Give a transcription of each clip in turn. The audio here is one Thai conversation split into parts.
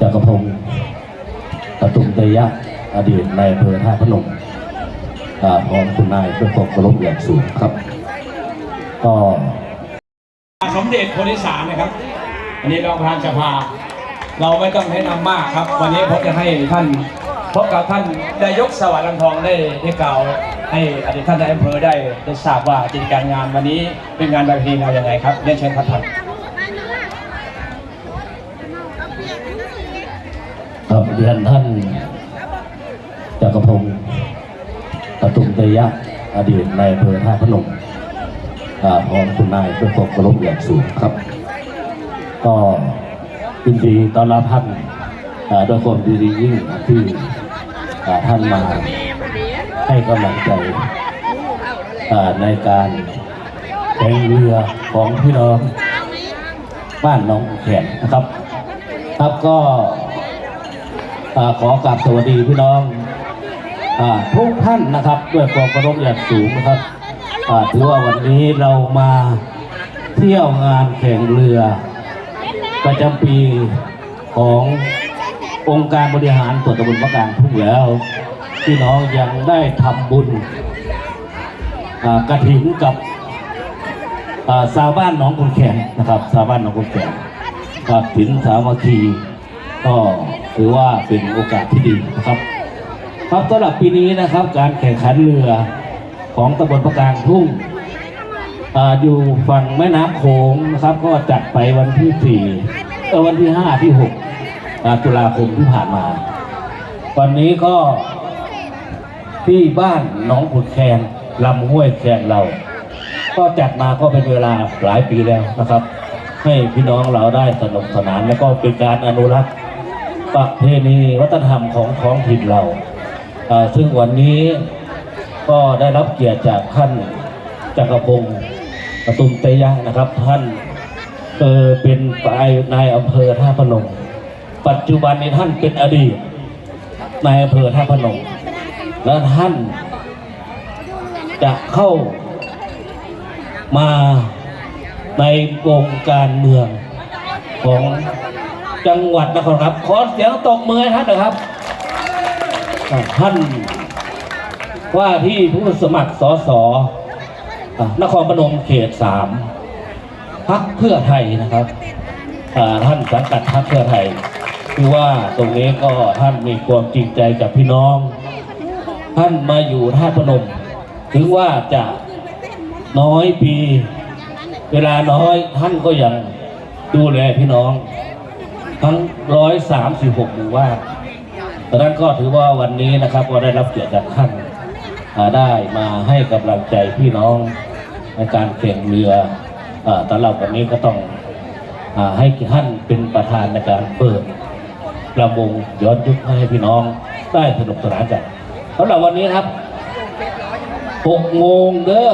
จักรพงศ์ตะตุมเตยะ อดีตนายอำเภอท่าพนมพร้อมคุณนายเพื่อความเคารพอย่างสูงครับ ก็สมเด็จโพธิสารนะครับ อันนี้รองประธานสภา เราไม่ต้องแนะนำมากครับ วันนี้ผมจะให้ท่านพบกับท่านนายกสวัสดิ์ลังทองได้ได้กล่าวให้อดีตท่านนายอำเภอได้ได้ทราบว่ากิจการงานวันนี้เป็นงานประเพณีเราอย่างไรครับเรียนเชิญครับท่าน ครับเรียนท่านจักรพงศ์ตะตุมเตยะอดีตนายอำเภอท่าพนมพร้อมคุณนายเพื่อความเคารพอย่างสูงครับ ก็ยินดีต้อนรับท่านอ่าด้วยความดีดียิ่งที่ท่านมาให้กำลังใจในการแข่งเรือของพี่น้องบ้านหน้องแขนนะครับ ครับก็ ขอกราบสวัสดีพี่น้องอทุกท่านนะครับด้วยความเคารพอย่างสูงนะครับถือว่าวันนี้เรามาเที่ยวงานแข่งเรือ ประจำปีขององค์การบริหารส่วนตำบลประการทุ่งแล้วพี่น้องยังได้ทำบุญกระถิ่นกับอ่าชาวบ้านหนองคุณแขนนะครับชาวบ้านหนองคุณแขนกระถิ่นสามัคคีก็ ถือว่าเป็นโอกาสที่ดีนะครับครับสำหรับปีนี้นะครับ การแข่งขันเรือของตำบลประการทุ่งออยู่ฝั่งแม่น้ำโขงนะครับ ก็จัดไปวันที่สี่เออวันที่ห้าที่หกตุลาคมที่ผ่านมา วันนี้ก็ที่บ้านหนองขุนแคนลำห้วยแคนเรา ก็จัดมาก็เป็นเวลาหลายปีแล้วนะครับ ให้พี่น้องเราได้สนุกสนานแล้วก็เป็นการอนุรักษ์ ประเพณีวัฒนธรรมของท้องถิ่นเรา ซึ่งวันนี้ก็ได้รับเกียรติจากท่านจักรพงศ์ปตุมเตยะนะครับท่านเออเป็นปลายนายอำเภอท่าพนม ปัจจุบันนี้ท่านเป็นอดีตนายอำเภอท่าพนม และท่านจะเข้ามาในวงการเมืองของ จังหวัดนครครับ ขอเสียงตบมือท่านนะครับ ท่านว่าที่ผู้สมัครสสอนครพนมเขตสามพักเพื่อไทยนะครับท่านสังกัดพักเพื่อไทยคือว่าตรงนี้ก็ท่านมีความจริงใจกับพี่น้อง ท่านมาอยู่ท่าพนม ถึงว่าจะน้อยปี เวลาน้อยท่านก็ยังดูแลพี่น้อง ทั้งร้อยสามสิบหกหมู่ว่านดังนั้นก็ถือว่าวันนี้นะครับก็ได้รับเกียรติจากท่านาได้มาให้กำลังใจพี่น้องในการแข่งเรืออาตลอดวันนี้ก็ต้องอให้ท่านเป็นประธานในการเปิดระวงย้อนยุคให้พี่น้องได้สนุกสนานกันสำหรับวันนี้ครับหกโมงเด้อ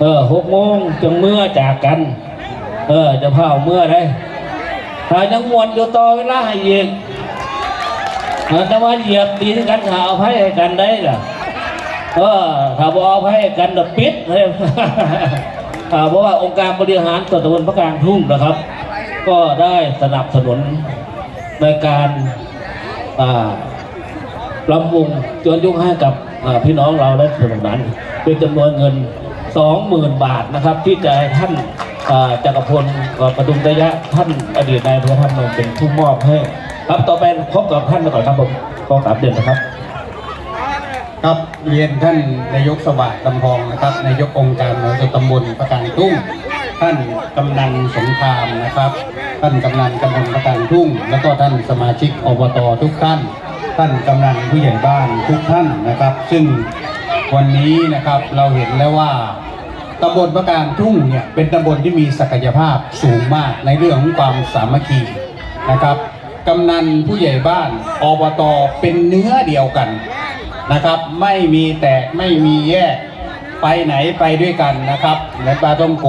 เออหกโมงจงเมื่อจากกัน เออจะเผาเมื่อได้ ถ้ายังมวนอยู่ต่อเวลาให้อีกอาจจะว่าเหยียบดีที่กันหาเอาให้กันได้ล่ะเออถ้าบเอาให้กันดปิดเลยเพราะว่าองค์การบริหารส่วนตำบลพระกลางทุ่งนะครับ ก็ได้สนับสนุนในการลำวงจวนยุคให้กับพี่น้องเราและสนุนนั้นเป็นจำนวนเงิน 20,000 บาทนะครับ ที่จะให้ท่าน จักรพลประดุมระยะท่านอดีตนายอำเภอท่านนนท์เป็นผู้มอบให้ ครับต่อไปพบกับท่านมาก่อนครับผมขอกราบเด่นนะครับ ครับเรียนท่านนายกสวัสดิ์ลำพองนะครับนายกองค์การมหาตำบลประการทุ่งท่านกำนันสงครามนะครับ ท่านกำนันตำบลประการทุ่งแล้วก็ท่านสมาชิกอบตทุกท่าน ท่านกำนันผู้ใหญ่บ้านทุกท่านนะครับ ซึ่งวันนี้นะครับเราเห็นแล้วว่า ตำบลประการทุ่งเนี่ยเป็นตำบลที่มีศักยภาพสูงมากในเรื่องของความสามัคคีนะครับกำนันผู้ใหญ่บ้านอบตเป็นเนื้อเดียวกันนะครับ ไม่มีแตกไม่มีแยกไปไหนไปด้วยกันนะครับเหมือนปลาต้มโข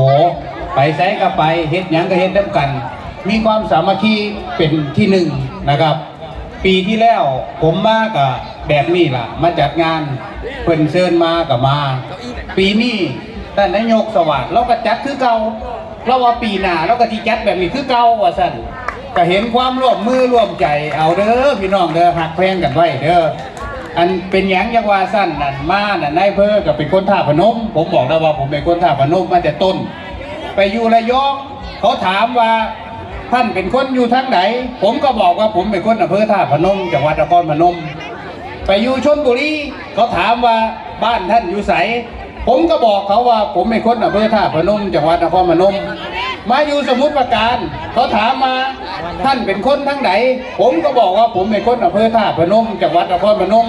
ไปแซงก็ไปเฮ็ดหยังก็เฮ็ดน้ำกัน มีความสามัคคีเป็นที่หนึ่งนะครับ ปีที่แล้วผมมากับแบบนี้ล่ะ มาจัดงานเพิ่นเชิญมากับมา ปีนี้ ท่านนายกสวัสดิ์เราก็จัดคือเก่าเราว่าปีหน้าเราก็ที่จัดแบบนี้คือเก่าว่าสั่นก็เห็นความร่วมมือร่วมใจเอาเด้อพี่น้องเด้อหักแพงกันไว้เด้ออันเป็นหยังยังว่าสั้นนั่นมานั่นนายเพอก็เป็นคนท่าพนม ผมบอกแล้วว่าผมเป็นคนท่าพนมมาแต่ต้น ไปอยู่ระยองเขาถามว่าท่านเป็นคนอยู่ทางไหน ผมก็บอกว่าผมเป็นคนอำเภอท่าพนมจังหวัดนครพนม ไปอยู่ชนบุรีเขาถามว่าบ้านท่านอยู่ไส ผมก็บอกเขาว่าผมเป็นคนอำเภอท่าพนมจังหวัดนครพนม มาอยู่สมุทรปราการ เขาถามมาท่านเป็นคนทั้งไหน ผมก็บอกว่าผมเป็นคนอำเภอท่าพนมจังหวัดนครพนม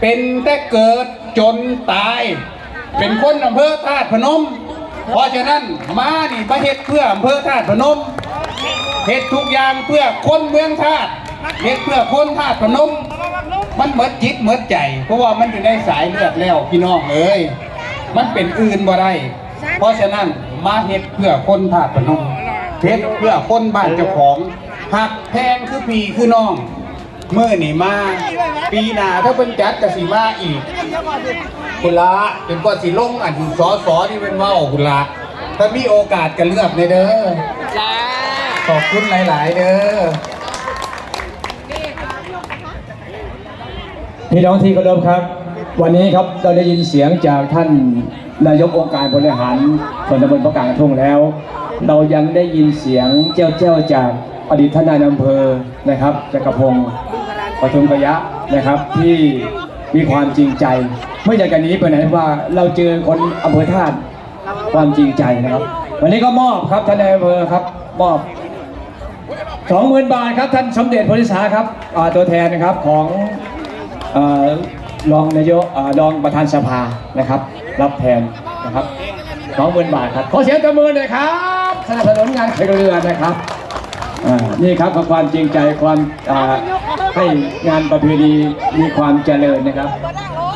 เป็นแต่เกิดจนตาย เป็นคนอำเภอธาตุพนม เพราะฉะนั้นมานี่ประเฮ็ดเพื่ออำเภอธาตุพนมเฮ็ดทุกอย่างเพื่อคนเมืองธาตุเฮ็ดเพื่อคนธาตุพนม มันเหมิดจิตเหมิดใจ เพราะว่ามันอยู่ในสายเลือดแล้วพี่น้องเอ้ยมันเป็นอื่นบ่ได้เพราะฉะนั้นมาเฮ็ดเพื่อคนธาตุพนมเฮ็ดเพื่อคนบ้านเจ้าของหักแพงคือพี่คือน้องเมื่อนี่มา ปีหน้าถ้าเป็นจัดกสิมาอีกคุณละจนกว่าสิลงอันสอสอที่เป็นเว่าคุณละถ้ามีโอกาสกันเลือกในเด้อขอบคุณหลาย ๆ เด้อ พี่น้องที่เคารพครับ วันนี้ครับเราได้ยินเสียงจากท่านนายกองค์การบริหารส่วนตำบลพระกางทุ่งแล้ว เรายังได้ยินเสียงเจ้าเจ้าจากอดีตท่านนายอำเภอนะครับจักรพงศ์ปทุมกยะนะครับ ที่มีความจริงใจ ไม่อยากกันนี้ไปไหนว่าเราเจอคนอำเภอธาตุความจริงใจนะครับ วันนี้ก็มอบครับท่านนายอำเภอครับมอบสองหมื่นบาทครับท่านสมเด็จพลิสาครับตัวแทนนะครับของ เอ่อรองนายกอ่ารองประธานสภานะครับ รับแทนนะครับสองหมื่นบาทครับขอเสียงตบมือหน่อยครับสนับสนุนงานแข่งเรือนะครับอ่านี่ครับคือความจริงใจความอ่าให้งานประเพณีมีความเจริญนะครับ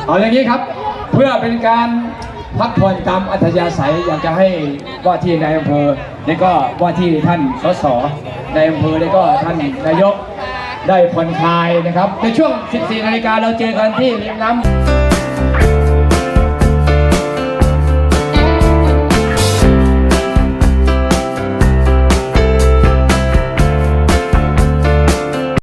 เอาอย่างนี้ครับเพื่อเป็นการพักผ่อนตามอัธยาศัยอยากจะให้ว่าที่นายอำเภอและก็ว่าที่ท่านสสนายอำเภอและก็ท่านนายก ได้ผ่อนคลายนะครับ ในช่วง 14 นาฬิกาเราเจอกันที่ริมน้ำ